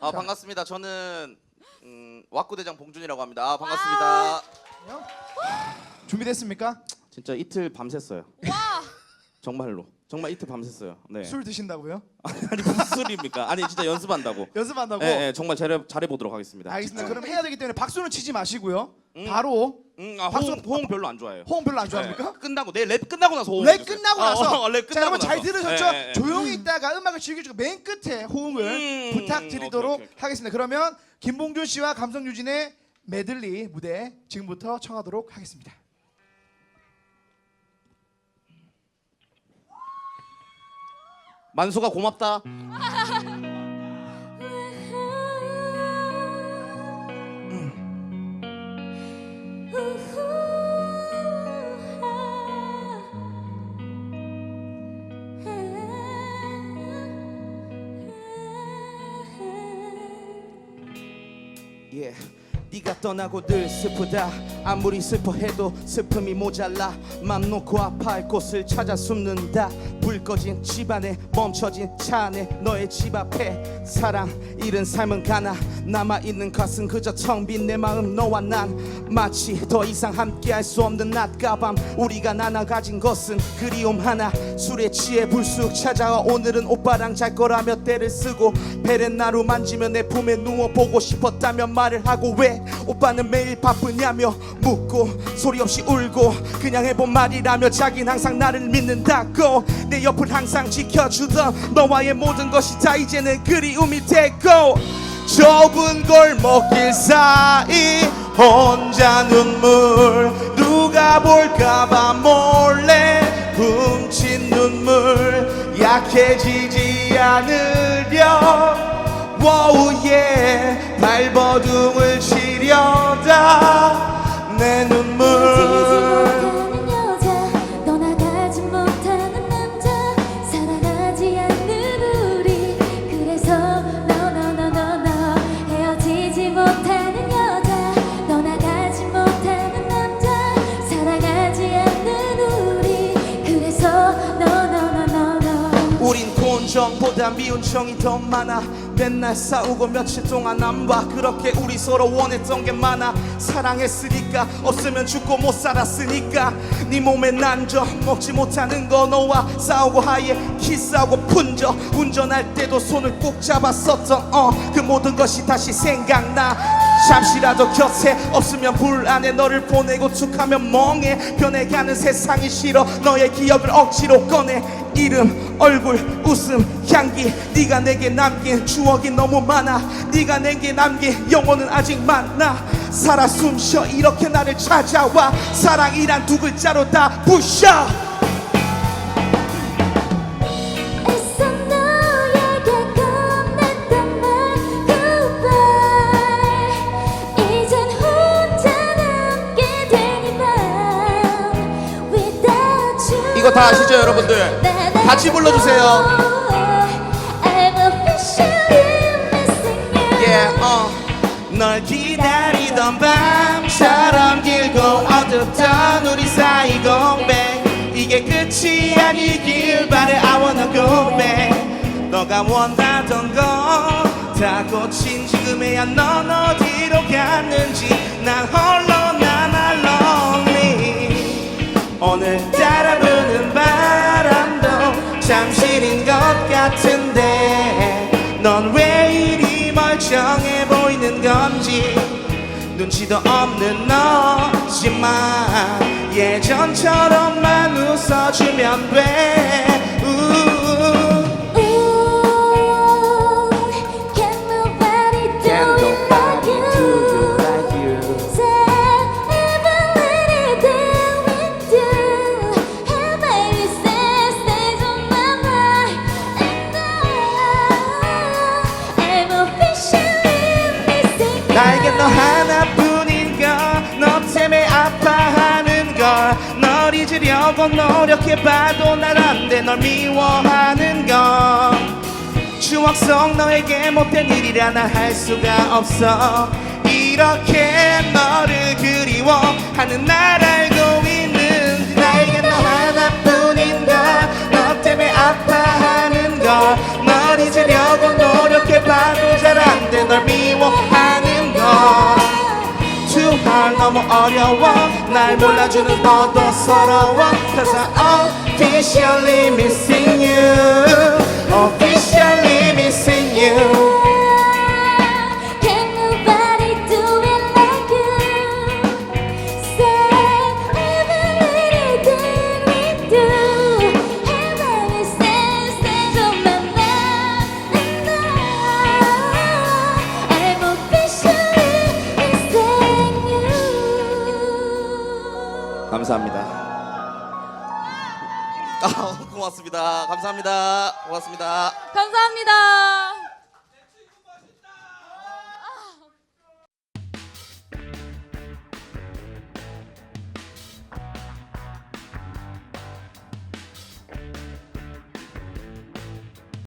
아 반갑습니다. 저는 음, 왁구대장 봉준이라고 합니다. 아, 반갑습니다. 준비됐습니까? 진짜 이틀 밤샜어요. 와. 정말로. 정말 이틀 밤샜어요. 네. 술 드신다고요? 아니 무슨 술입니까? 아니 진짜 연습한다고. 연습한다고? 네, 네, 정말 잘해 잘해 보도록 하겠습니다. 알겠습니다. 그럼 해야 되기 때문에 박수는 치지 마시고요. 음. 바로 음, 아, 박수- 호응, 호응 별로 안 좋아해요. 호응 별로 안 좋아합니까? 네, 끝나고 내 랩 끝나고 나서 호응. 랩 해주세요. 끝나고 어, 나서 어, 랩자 끝나고 여러분 잘 나서. 들으셨죠? 네, 네, 네. 조용히 있다가 음악을 즐겨주고 맨 끝에 호응을 음, 부탁드리도록 오케이, 오케이, 오케이. 하겠습니다. 그러면 김봉준 씨와 감성 유진의 메들리 무대 지금부터 청하도록 하겠습니다. 만수가 고맙다. 예. 네가 떠나고 늘 슬프다. 아무리 슬퍼해도 슬픔이 모자라. 맘 놓고 아파할 곳을 찾아 숨는다. 불 꺼진 집안에 멈춰진 차 안에 너의 집 앞에 사랑 잃은 삶은 가나. 남아있는 가슴 그저 텅 빈 내 마음 너와 난. 마치 더 이상 함께할 수 없는 낮과 밤. 우리가 나눠 가진 것은 그리움 하나. 술에 취해 불쑥 찾아와 오늘은 오빠랑 잘 거라며 때를 쓰고 베렌나루 만지며 내 품에 누워 보고 싶었다면 말을 하고 왜 오빠는 매일 바쁘냐며 묻고 소리 없이 울고 그냥 해본 말이라며 자긴 항상 나를 믿는다고. 내 옆을 항상 지켜주던 너와의 모든 것이 다 이제는 그리움이 되고. 좁은 골목길 사이 혼자 눈물 누가 볼까봐 몰래 훔친 눈물 약해지지 않으려. 워우예 발버둥을 치 우린 곤정보다 미운 정이 더 많아. 맨날 싸우고 며칠 동안 안 봐 그렇게 우리 서로 원했던 게 많아. 사랑했으니까 없으면 죽고 못 살았으니까. 네 몸에 난저 먹지 못하는 거 너와 싸우고 하얘 키스하고 분져 운전할 때도 손을 꼭 잡았었던 어 그 모든 것이 다시 생각나 잠시라도 곁에 없으면 불안해 너를 보내고 툭하면 멍해. 변해가는 세상이 싫어. 너의 기억을 억지로 꺼내. 이름 얼굴 웃음 향기. 네가 내게 남긴 추억이 너무 많아. 네가 내게 남긴 영혼은 아직 많아. 살아 숨쉬어. 이렇게 나를 찾아와. 사랑이란 두 글자로 다 부셔 거 다 아시죠, 여러분들? 같이 불러주세요. Yeah, 어. 널 기다리던 밤처럼 길고 어둡던 우리 사이 공백 이게 끝이 아니길 바래 I wanna go back 너가 원하던 거다 고친 지금에야 넌 어디로 갔는지 난 홀로 잠시인 것 같은데 넌 왜 이리 멀쩡해 보이는 건지 눈치도 없는 너지만 예전처럼만 웃어주면 돼 우. 나에게 너 하나뿐인 걸너 때문에 아파하는 걸널 잊으려고 노력해봐도 날 안돼 널 미워하는 건 추억 속 너에게 못된 일이라 난할 수가 없어. 이렇게 너를 그리워하는 날 알고 있는데 나에게 너 하나뿐인 걸너 때문에 아파하는 걸널 잊으려고 노력해봐도 잘안 그래 널 미워 너무 어려워 날 몰라주는 너도 서러워 Cause I'm officially missing you 감사합니다. 아, 고맙습니다. 감사합니다. 고맙습니다. 감사합니다.